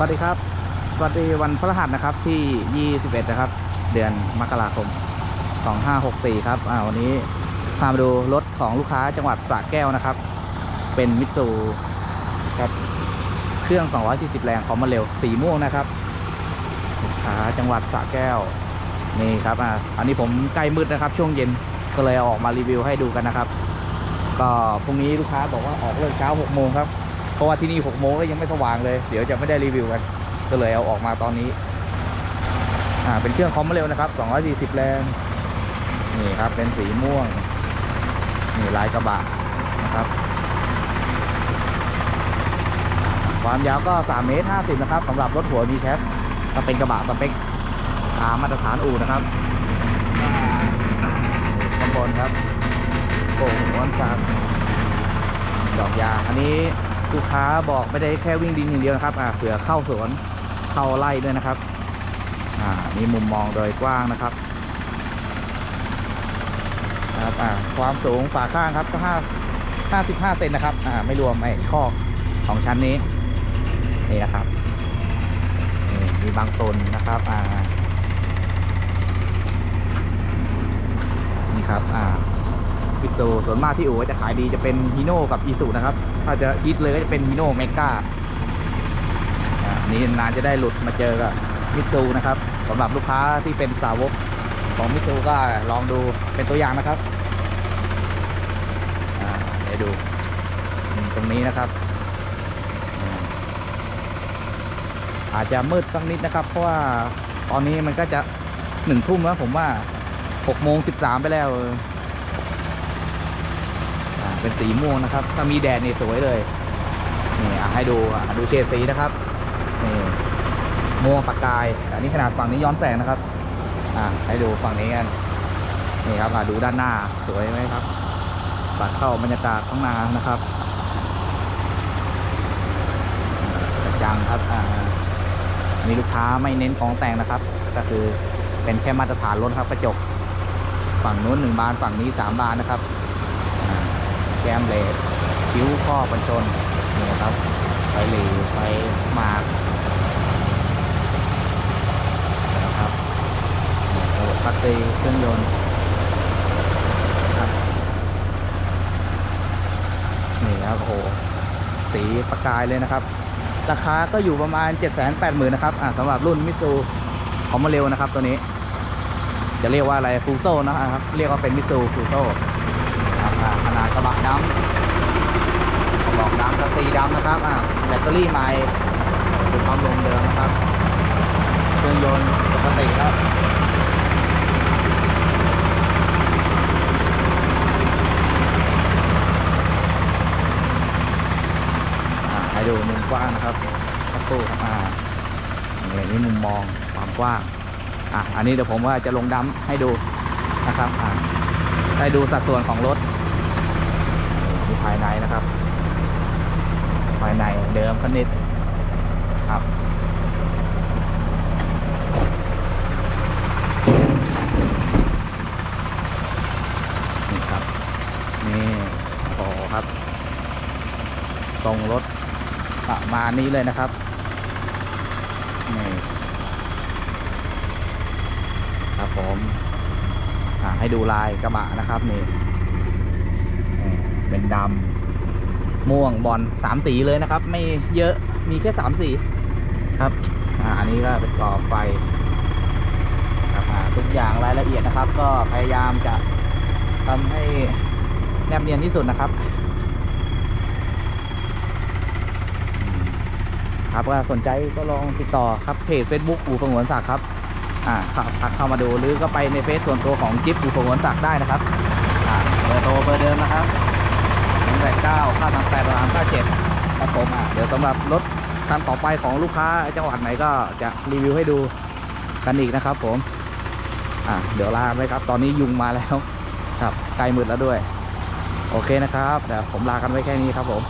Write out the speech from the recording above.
วัสดีครับ สวัสดีวันพฤหัสนะครับที่ 21 นะครับ เดือนมกราคม 2564 ครับอ่าวันนี้พามาดูรถของลูกค้าจังหวัดสระแก้วนะครับ เป็นมิตซูครับเครื่อง 240 แรงของมาเร็วสีม่วงนะครับลูกค้าจังหวัดสระแก้วนี่ครับอ่าอันนี้ผมใกล้มืดนะครับ ช่วงเย็นก็เลยเอาออกมารีวิวให้ดูกันนะครับ ก็พรุ่งนี้ลูกค้าบอกว่าออกเลิกเช้า 6 โมงครับ ราะว่าที่นี่6โมงแล้วยังไม่สว่างเลย เดี๋ยวจะไม่ได้รีวิวกัน ก็เลยเอาออกมาตอนนี้ อ่า เป็นเครื่องคอมเร็วนะครับ 240 แรง นี่ครับ เป็นสีม่วง นี่ลายกระบะนะครับ ความยาวก็3เมตร50นะครับสำหรับรถหัวมีแคสก็เป็นกระบะสเปคตามมาตรฐานอู่นะครับข้างบนครับโอ้โหวันซานดอกยางอันนี้ ลูกค้าบอกไม่ได้แค่วิ่งดินอย่างเดียวนะครับ อ่าเผื่อเข้าสวนเข้าไร่ด้วยนะครับ อ่านี่มุมมองโดยกว้างนะครับครับอ่าความสูงฝาข้างครับก็ห้าห้าสิบห้าเซนนะครับ อ่า ไม่รวมไอ้ข้อของชั้นนี้นี่นะครับมีบางตนนะครับ อ่า นี่ครับ อ่า พิโซส่วนมากที่อู่จะขายดีจะเป็นฮีโน่กับอีสุนะครับ ถ้าจะฮิตเลยก็จะเป็นฮีโน่เมกาอ่านี่นานจะได้หลุดมาเจอกับมิซูนะครับสำหรับลูกค้าที่เป็นสาวกของมิซูก็ลองดูเป็นตัวอย่างนะครับเดี๋ยวดูตรงนี้นะครับ อาจจะมืดสักนิดนะครับ เพราะว่าตอนนี้มันก็จะหนึ่งทุ่มแล้วผมว่าหกโมงสิบสามไปแล้ว เป็นสีม่วงนะครับ ถ้ามีแดดนี่สวยเลยนี่ให้ดูดูเฉดสีนะครับนี่ม่วงประกาย อันนี้ขนาดฝั่งนี้ย้อนแสงนะครับ อ่าให้ดูฝั่งนี้กันนี่ครับดูด้านหน้าสวยไหมครับตัดเข้าบรรยากาศข้างหน้านะครับกระจังครับอ่ามีลูกค้าไม่เน้นของแต่งนะครับ ก็คือเป็นแค่มาตรฐานรถครับกระจก ฝั่งนู้นหนึ่งบานฝั่งนี้สามบานนะครับ แก้มเลดคิ้วข้อบันชนนี่ครับไฟหลีไฟหมากนะครับนี่ระบบคัตตีเครื่องยนต์นะครับนี่ครับโอ้โหสีประกายเลยนะครับ ราคาก็อยู่ประมาณ 7 8 0 0 0 0นะครับอ่าสำหรับรุ่นมิซูของมาเร็วนะครับตัวนี้ จะเรียกว่าอะไรฟูโซนะครับ เรียกว่าเป็นมิซูฟูโซครับอ่าขนาดกระบะดำ กระบอกดำกับสีดำนะครับอ่าแบตเตอรี่ใหม่คือความลมเดิมนะครับ เครื่องยนต์ปกติครับอ่าให้ดูมุมกว้างนะครับสักครู่ครับอ่านี่นี่มุมมองความกว้างอะอันนี้เดี๋ยวผมว่าจะลงดำให้ดูนะครับอ่าให้ดูสัดส่วนของรถนี่ภายในนะครับายในเดิมสนิทครับนี่ครับ นี่โอ้ครับทรงรถประมาณนี้เลยนะครับนี่ครับผมให้ดูลายกระบะนะครับนี่เป็นดำ ม่วงบอลสามสีเลยนะครับ ไม่เยอะมีแค่สามสีครับอ่าอันนี้ก็เป็นกรอบไฟครับอ่าทุกอย่างรายละเอียดนะครับ ก็พยายามจะทำให้แนบเนียนที่สุดนะครับอืมครับก็สนใจก็ลองติดต่อครับเพจ Facebook อู่สงวนศักดิ์ครับอ่าครับทักเข้ามาดูหรือก็ไปในเฟซส่วนตัวของจิ๊บอู่สงวนศักดิ์ได้นะครับอ่าเบอร์โทรเบอร์เดิมนะครับห นึ่งแปดเก้าข้าทางแปดสามเก้าเจ็ดครับผมอะเดี๋ยวสำหรับรถคันต่อไปของลูกค้าจังหวัดไหนก็จะรีวิวให้ดูกันอีกนะครับผม อะเดี๋ยวลาไปครับ ตอนนี้ยุงมาแล้ว ครับใกล้มืดแล้วด้วย โอเคนะครับเดี๋ยวผมลากันไว้แค่นี้ครับผม